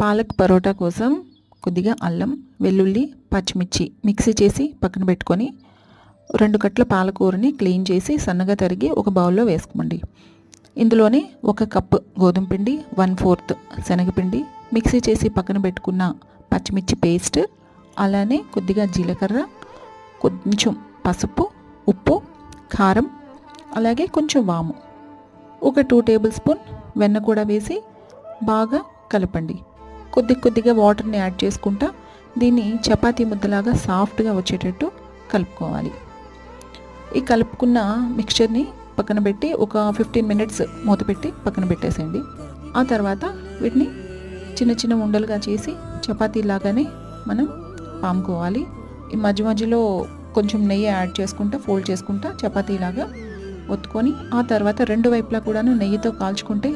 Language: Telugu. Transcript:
పాలక్ పరోటా కోసం కొద్దిగా అల్లం వెల్లుల్లి పచ్చిమిర్చి మిక్సీ చేసి పక్కన పెట్టుకొని రెండు కట్ల పాలకూరని క్లీన్ చేసి సన్నగా తరిగి ఒక బౌల్లో వేసుకోండి ఇందులోనే ఒక కప్పు గోధుమ పిండి వన్ ఫోర్త్ శనగపిండి మిక్సీ చేసి పక్కన పెట్టుకున్న పచ్చిమిర్చి పేస్ట్ అలానే కొద్దిగా జీలకర్ర కొంచెం పసుపు ఉప్పు కారం అలాగే కొంచెం వాము. ఒక టూ టేబుల్ స్పూన్ వెన్న కూడా వేసి బాగా కలపండి. కొద్ది కొద్దిగా వాటర్ని యాడ్ చేసుకుంటా దీన్ని చపాతీ ముద్దలాగా సాఫ్ట్గా వచ్చేటట్టు కలుపుకోవాలి. ఈ కలుపుకున్న మిక్చర్ని పక్కన పెట్టి ఒక ఫిఫ్టీన్ మినిట్స్ మూత పెట్టి పక్కన పెట్టేసేయండి. ఆ తర్వాత వీటిని చిన్న చిన్న ఉండలుగా చేసి చపాతీ లాగానే మనం పాముకోవాలి. ఈ మధ్య మధ్యలో కొంచెం నెయ్యి యాడ్ చేసుకుంటా ఫోల్డ్ చేసుకుంటా చపాతీలాగా ఒత్తుకొని ఆ తర్వాత రెండు వైపులా కూడాను నెయ్యితో కాల్చుకుంటే